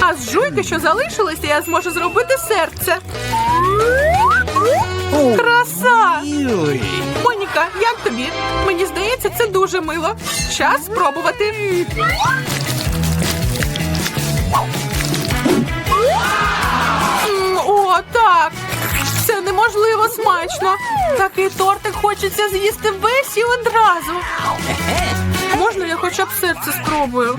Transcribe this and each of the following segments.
А з жуйки, що залишилося, я зможу зробити серце. Краса! Моніка, як тобі? Мені здається, це дуже мило. Час спробувати. О, так. Це неможливо смачно. Такий тортик хочеться з'їсти весь і одразу. Можна я хоча б серце спробую?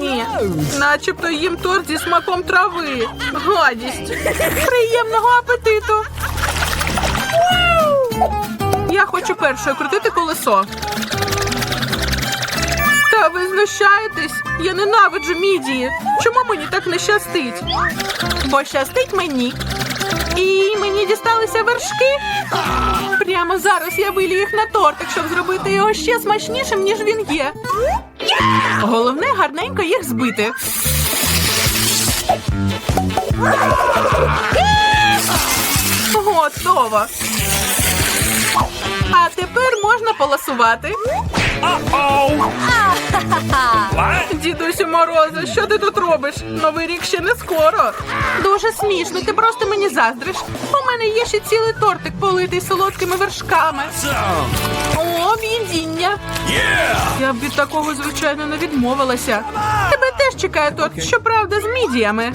Ні. Начебто їм торт зі смаком трави. Гадість. Приємного апетиту. Я хочу першою крутити колесо. Та ви знущаєтесь? Я ненавиджу мідії. Чому мені так не щастить? Бо щастить мені. І мені дісталися вершки. Прямо зараз я вилію їх на тортик, щоб зробити його ще смачнішим, ніж він є. Головне гарненько їх збити. Готово. А тепер можна поласувати. Дідусю Морозо, що ти тут робиш? Новий рік ще не скоро. Дуже смішно, ти просто мені заздриш. У мене є ще цілий тортик политий солодкими вершками. О. Yeah! Я б від такого, звичайно, не відмовилася. Тебе теж чекає торт, щоправда, з мідіями.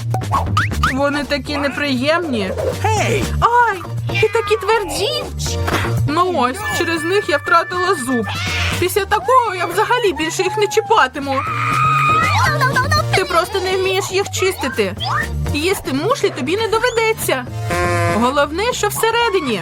Вони такі неприємні. Hey! Ай, і такі тверді. Ну ось, через них я втратила зуб. Після такого я взагалі більше їх не чіпатиму. Ти просто не вмієш їх чистити. Їсти мушлі тобі не доведеться. Головне, що всередині.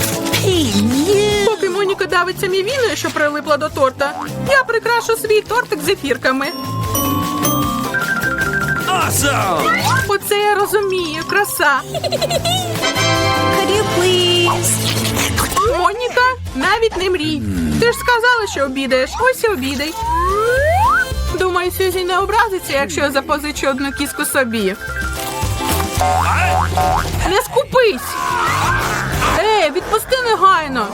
Поки Моніка давиться мівіною, що прилипла до торта, я прикрашу свій тортик зефірками. Awesome! Оце я розумію, краса. Моніка, навіть не мрій. Ти ж сказала, що обідаєш. Ось і обідай. Думаю, Сюзі не образиться, якщо я запозичу одну кіску собі. Не скупись! Ей, відпусти негайно!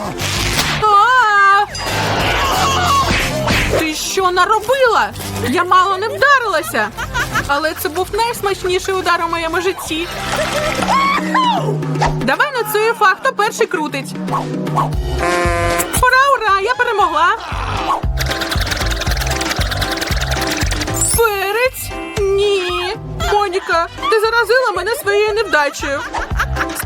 Ти що наробила? Я мало не вдарилася. Але це був найсмачніший удар у моєму житті. Давай на цю ефа, хто перший крутить. Ура, ура! Я перемогла. Перець? Ні. Моніка, ти заразила мене своєю невдачею.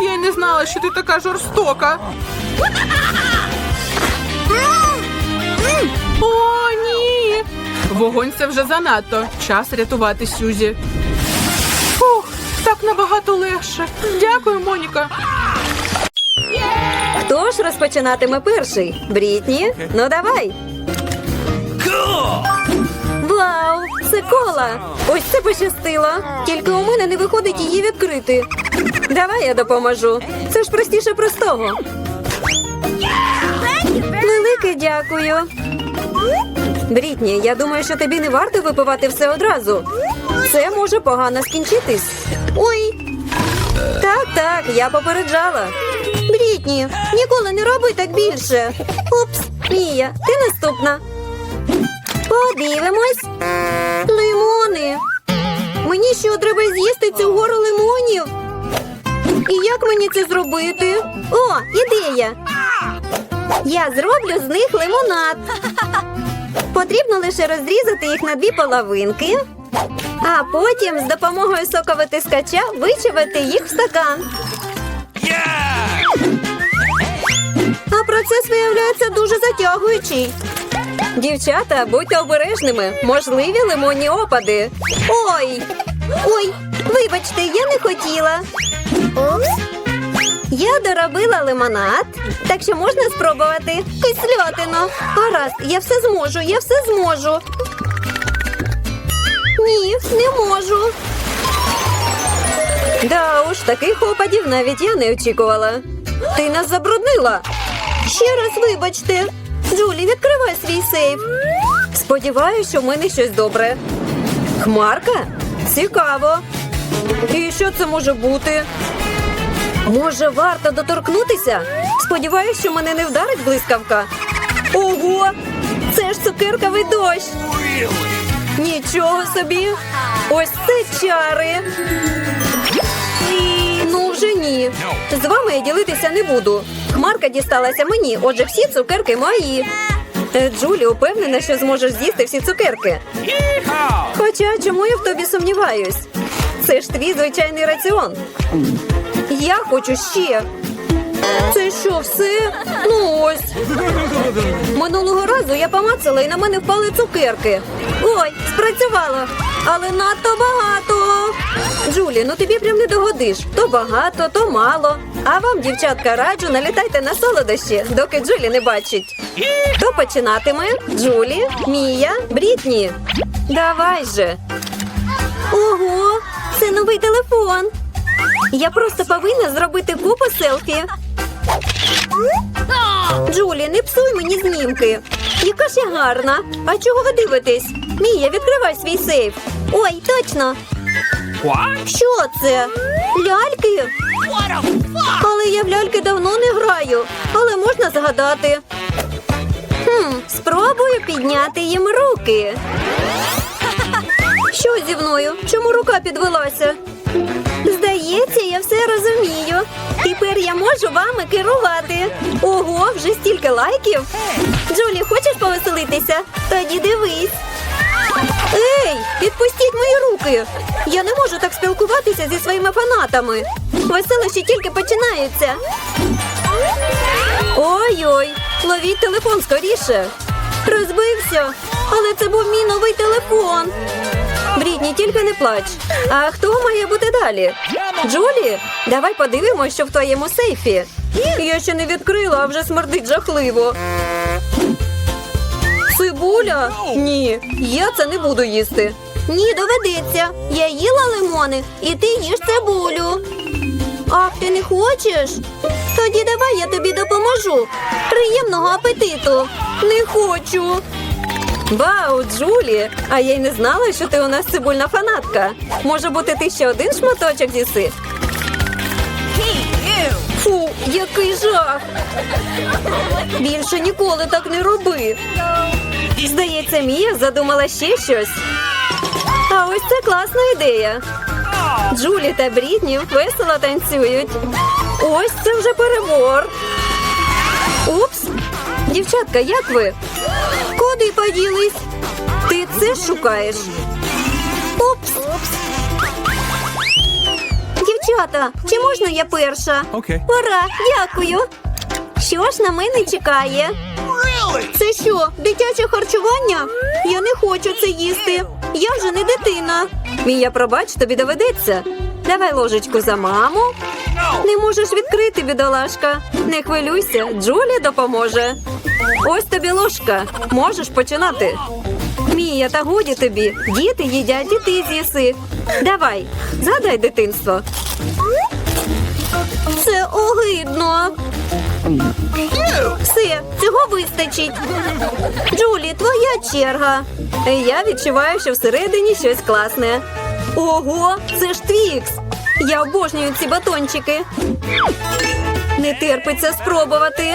Я не знала, що ти така жорстока. О, ні! Вогонь це вже занадто. Час рятувати Сюзі. Фух, так набагато легше. Дякую, Моніка. Хто ж розпочинатиме перший? Брітні? Ну давай. Вау! Це кола! Ось це пощастило. Тільки у мене не виходить її відкрити. Давай я допоможу. Це ж простіше простого. Велике дякую. Брітні, я думаю, що тобі не варто випивати все одразу. Це може погано скінчитись. Ой. Так, так, я попереджала. Брітні, ніколи не роби так більше. Упс, Мія, ти наступна. Подивимось. Лимони. Мені що треба з'їсти цю гору лимонів? І як мені це зробити? О, ідея! Я зроблю з них лимонад. Потрібно лише розрізати їх на дві половинки, а потім з допомогою соковитискача вичавити їх в стакан. А процес виявляється дуже затягуючий. Дівчата, будьте обережними, можливі лимонні опади. Ой! Ой, вибачте, я не хотіла. Упс. Я доробила лимонад, так що можна спробувати кислятину. Гаразд, я все зможу, я все зможу. Ні, не можу. Да уж, таких опадів навіть я не очікувала. Ти нас забруднила. Ще раз вибачте. Джулі, відкривай свій сейф. Сподіваюсь, що в мене щось добре. Хмарка? Цікаво. І що це може бути? Може, варто доторкнутися? Сподіваюсь, що мене не вдарить блискавка. Ого! Це ж цукерковий дощ. Нічого собі. Ось це чари. Ну, вже ні. З вами я ділитися не буду. Хмарка дісталася мені, отже, всі цукерки мої. Е, Джулі упевнена, що зможеш з'їсти всі цукерки. Хоча чому я в тобі сумніваюсь? Це ж твій звичайний раціон. Я хочу ще. Це що, все? Ну ось. Минулого разу я помацала і на мене впали цукерки. Ой, спрацювало. Але надто багато. Джулі, ну тобі прям не догодиш. То багато, то мало. А вам, дівчатка, раджу, налітайте на солодощі, доки Джулі не бачить. Хто починатиме? Джулі, Мія, Брітні. Давай же. Ого, це новий телефон. Я просто повинна зробити купу селфі. Джулі, не псуй мені знімки. Яка ж я гарна. А чого ви дивитесь? Мія, відкривай свій сейф. Ой, точно. What? Що це? Ляльки? Але я в ляльки давно не граю, але можна згадати. Хм, спробую підняти їм руки. Що зі мною? Чому рука підвелася? Я розумію. Тепер я можу вами керувати. Ого, вже стільки лайків. Джулі, хочеш повеселитися? Тоді дивись. Ей, відпустіть мої руки! Я не можу так спілкуватися зі своїми фанатами. Веселощі тільки починаються. Ой-ой, ловіть телефон скоріше. Розбився, але це був мій новий телефон. Брідні, тільки не плач. А хто має бути далі? Джулі, давай подивимось, що в твоєму сейфі. Я ще не відкрила, а вже смердить жахливо. Цибуля? Ні, я це не буду їсти. Ні, доведеться. Я їла лимони, і ти їш цибулю. Ах, ти не хочеш? Тоді давай я тобі допоможу. Приємного апетиту. Не хочу. Вау, Джулі! А я й не знала, що ти у нас цибульна фанатка. Може бути, ти ще один шматочок з'їси? Фу, який жах! Більше ніколи так не роби. Здається, Мія задумала ще щось. А ось це класна ідея. Джулі та Брітні весело танцюють. Ось це вже перебор. Упс. Дівчатка, як ви? Куди поділись? Ти це шукаєш? Упс. Дівчата, чи можна я перша? Okay. Ура, дякую. Що ж на мене чекає? Це що, дитяче харчування? Я не хочу це їсти. Я вже не дитина. Мія, пробач, тобі доведеться. Давай ложечку за маму. Не можеш відкрити, бідолашка. Не хвилюйся, Джулі допоможе. Ось тобі ложка. Можеш починати. Мія, та годі тобі. Діти їдять, і ти з'їси. Давай, згадай дитинство. Це огидно. Все, цього вистачить. Джулі, твоя черга. Я відчуваю, що всередині щось класне. Ого, це ж твікс. Я обожнюю ці батончики. Не терпиться спробувати.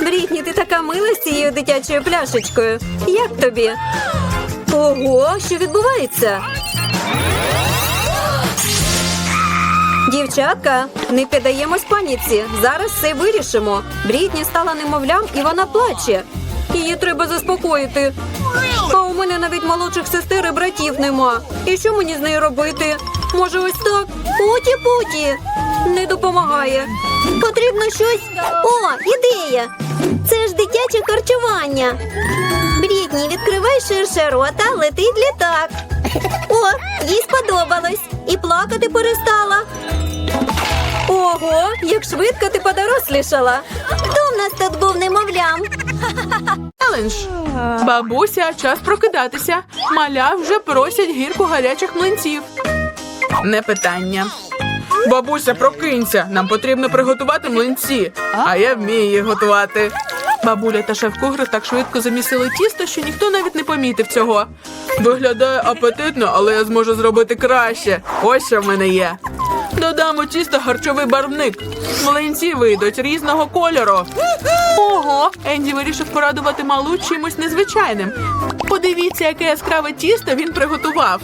Брітні, ти така мила з цією дитячою пляшечкою. Як тобі? Ого, що відбувається? Дівчатка, не піддаємось паніці. Зараз все вирішимо. Брітні стала немовлям і вона плаче. Її треба заспокоїти. А у мене навіть молодших сестер і братів нема. І що мені з нею робити? Може, ось так? Путі-путі. Не допомагає. Потрібно щось. О, ідея! Це ж дитяче харчування. Брітні, відкривай ширше рота, летить літак. О, їй сподобалось. І плакати перестала. Ого, як швидко ти подорослішала. Хто в нас тут був немовлям? Челендж. Бабуся, час прокидатися. Маля вже просять гірку гарячих млинців. Не питання. Бабуся, прокинься. Нам потрібно приготувати млинці, а я вмію їх готувати. Бабуля та шеф-кухар так швидко замісили тісто, що ніхто навіть не помітив цього. Виглядає апетитно, але я зможу зробити краще. Ось що в мене є. Додамо тісто харчовий барвник. Млинці вийдуть різного кольору. Ого, Енді вирішив порадувати малу чимось незвичайним. Подивіться, яке яскраве тісто він приготував.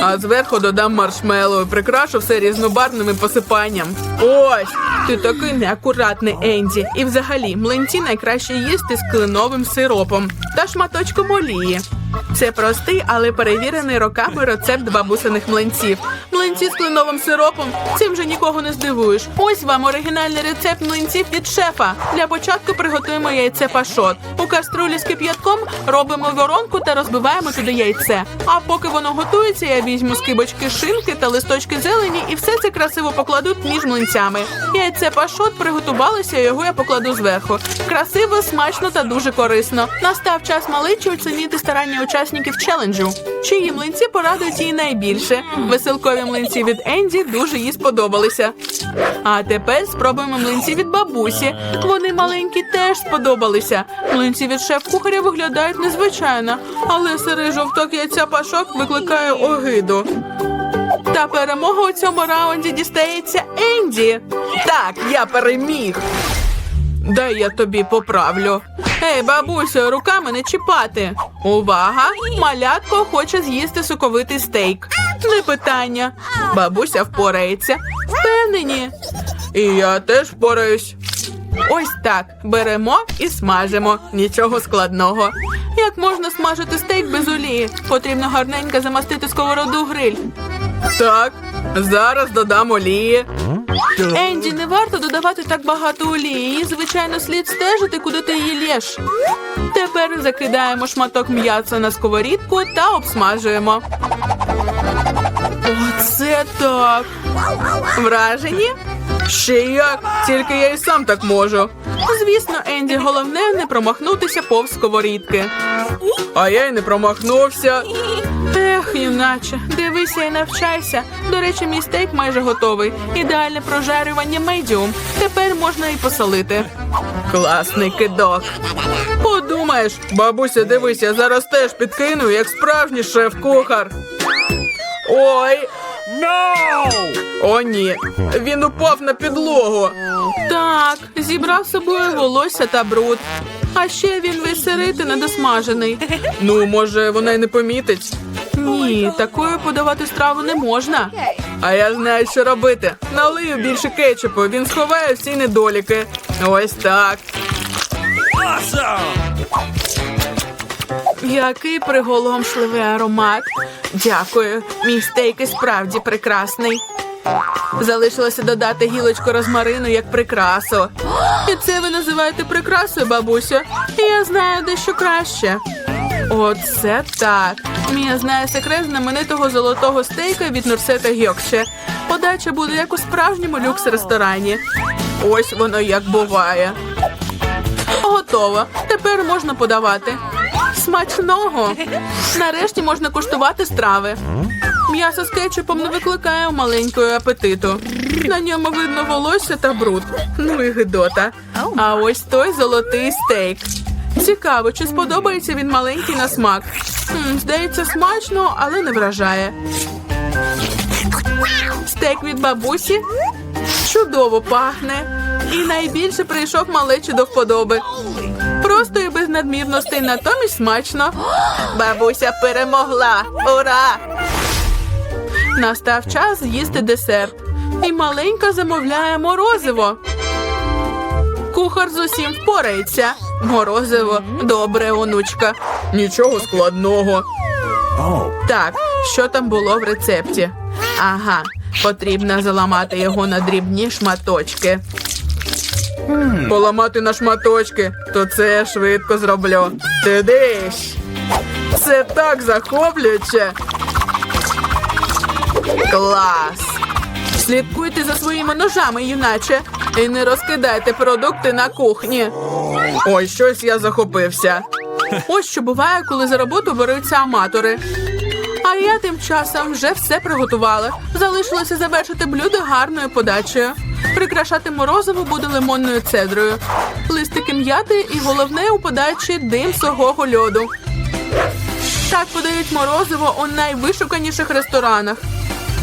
А зверху додам маршмеллоу і прикрашу все різнобарвним посипанням. Ось, ти такий неакуратний Енді. І взагалі, млинці найкраще їсти з кленовим сиропом та шматочком олії. Це простий, але перевірений роками рецепт бабусиних млинців. Млинці з кленовим сиропом цим вже нікого не здивуєш. Ось вам оригінальний рецепт млинців від шефа. Для початку приготуємо яйце пашот. У каструлі з кип'ятком робимо воронку та розбиваємо туди яйце. А поки воно готується, я візьму з кибочки шинки та листочки зелені і все це красиво покладу між млинцями. Яйце пашот приготувалося, його я покладу зверху. Красиво, смачно та дуже корисно. Настав час маличі оцінити старання учасників челенджу. Чиї млинці порадують їй найбільше. Веселкові млинці від Енді дуже їй сподобалися. А тепер спробуємо млинці від бабусі. Вони маленькі теж сподобалися. Млинці від шеф-кухаря виглядають незвичайно, але сирий жовток яйця пашок викликає огиду. Та перемога у цьому раунді дістається Енді. Так, я переміг. Дай я тобі поправлю. Ей, бабусю, руками не чіпати. Увага! Малятко хоче з'їсти соковитий стейк. Не питання. Бабуся впорається. Впевнені. І я теж впораюсь. Ось так. Беремо і смажимо. Нічого складного. Як можна смажити стейк без олії? Потрібно гарненько замастити сковороду гриль. Так, зараз додам олії. Енді, не варто додавати так багато олії. Її, звичайно, слід стежити, куди ти її лєш. Тепер закидаємо шматок м'яса на сковорідку та обсмажуємо. Оце так. Вражені? Ще як, тільки я і сам так можу. Звісно, Енді, головне не промахнутися повз сковорідки. А я й не промахнувся. Ех, юначе, дивися і навчайся. До речі, мій стейк майже готовий. Ідеальне прожарювання медіум. Тепер можна і посолити. Класний кидок. Подумаєш, бабуся, дивись, я зараз теж підкину, як справжній шеф-кухар. Ой, No! о, ні. Він упав на підлогу. Так, зібрав з собою волосся та бруд. А ще він весь сирий та недосмажений. Ну, може, вона й не помітить. Ні, такою подавати страву не можна. А я знаю, що робити. Налию більше кетчупу, він сховає всі недоліки. Ось так. Який приголомшливий аромат. Дякую. Мій стейк і справді прекрасний. Залишилося додати гілочку розмарину як прикрасу. І це ви називаєте прикрасою, бабусю? Я знаю дещо краще. Оце так. Мія знає секрет знаменитого золотого стейка від Нурсета Гьокше. Подача буде як у справжньому люкс-ресторані. Ось воно як буває. Готово. Тепер можна подавати. Смачного. Нарешті можна куштувати страви. М'ясо з кетчупом не викликає маленького апетиту. На ньому видно волосся та бруд. Ну і гидота. А ось той золотий стейк. Цікаво, чи сподобається він маленький на смак. М, здається, смачно, але не вражає. Стейк від бабусі чудово пахне. І найбільше прийшов малечі до вподоби. Просто і без надмірностей, натомість смачно. Бабуся перемогла. Ура! Настав час з'їсти десерт. І маленька замовляє морозиво. Кухар з усім впорається. Морозиво, добре, онучка. Нічого складного. Так, що там було в рецепті? Ага, потрібно заламати його на дрібні шматочки. Поламати на шматочки, то це швидко зроблю. Ти диш. Це так захоплююче. Клас. Слідкуйте за своїми ножами, юначе, і не розкидайте продукти на кухні. Ой, щось я захопився. Ось що буває, коли за роботу беруться аматори. А я тим часом вже все приготувала. Залишилося завершити блюдо гарною подачею. Прикрашати морозиво буде лимонною цедрою, листики м'яти і головне у подачі дим сухого льоду. Так подають морозиво у найвишуканіших ресторанах.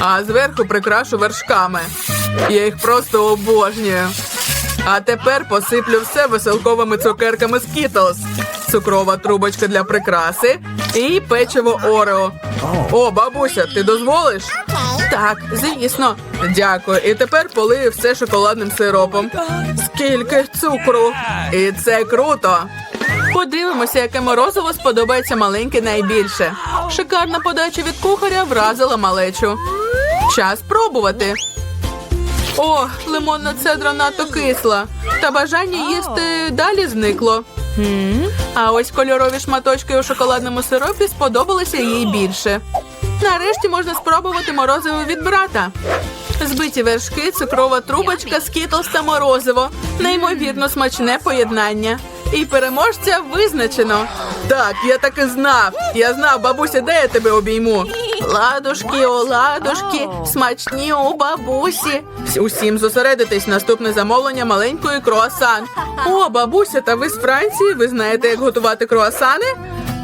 А зверху прикрашу вершками. Я їх просто обожнюю. А тепер посиплю все веселковими цукерками Skittles. Цукрова трубочка для прикраси і печиво Орео. О, бабуся, ти дозволиш? Так, звісно. Дякую. І тепер полию все шоколадним сиропом. Скільки цукру! І це круто. Подивимося, яке морозиво сподобається маленьке найбільше. Шикарна подача від кухаря вразила малечу. Час пробувати. О, лимонна цедра надто кисла. Та бажання їсти далі зникло. А ось кольорові шматочки у шоколадному сиропі сподобалися їй більше. Нарешті можна спробувати морозиво від брата. Збиті вершки, цукрова трубочка, скітлс та морозиво. Неймовірно смачне поєднання. І переможця визначено. Так, я так і знав. Я знав, бабуся, де я тебе обійму. Ладушки, ладушки, смачні у бабусі. Усім зосередитись наступне замовлення маленької круасан. О, бабуся, та ви з Франції. Ви знаєте, як готувати круасани?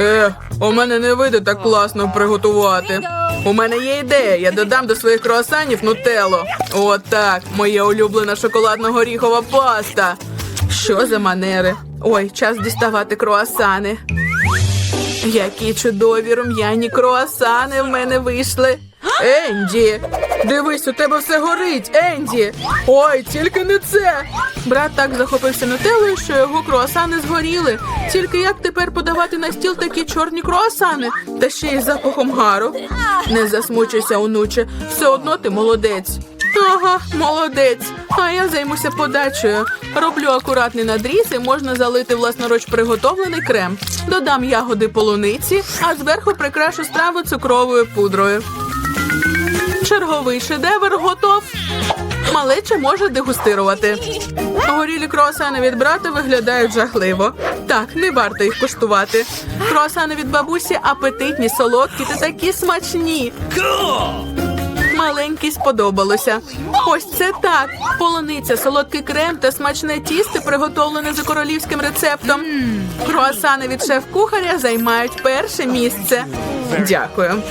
Е, у мене не вийде так класно приготувати. У мене є ідея. Я додам до своїх круасанів нутелло. О, так, моя улюблена шоколадно-горіхова паста. Що за манери? Ой, час діставати круасани. Які чудові рум'яні круасани в мене вийшли. Енді, дивись, у тебе все горить, Енді. Ой, тільки не це. Брат так захопився нутеллою, що його круасани згоріли. Тільки як тепер подавати на стіл такі чорні круасани, та ще й запахом гару. Не засмучуйся, онуче, все одно ти молодець. Ага, молодець. А я займуся подачею. Роблю акуратний надріз і можна залити власноруч приготовлений крем. Додам ягоди полуниці, а зверху прикрашу страву цукровою пудрою. Черговий шедевр готов. Малеча може дегустирувати. Горілі круасани від брата виглядають жахливо. Так, не варто їх куштувати. Круасани від бабусі апетитні, солодкі та такі смачні. Маленький сподобалося. Ось це так. Полуниця, солодкий крем та смачне тісто, приготовлене за королівським рецептом. Круасани від шеф-кухаря займають перше місце. Дякую.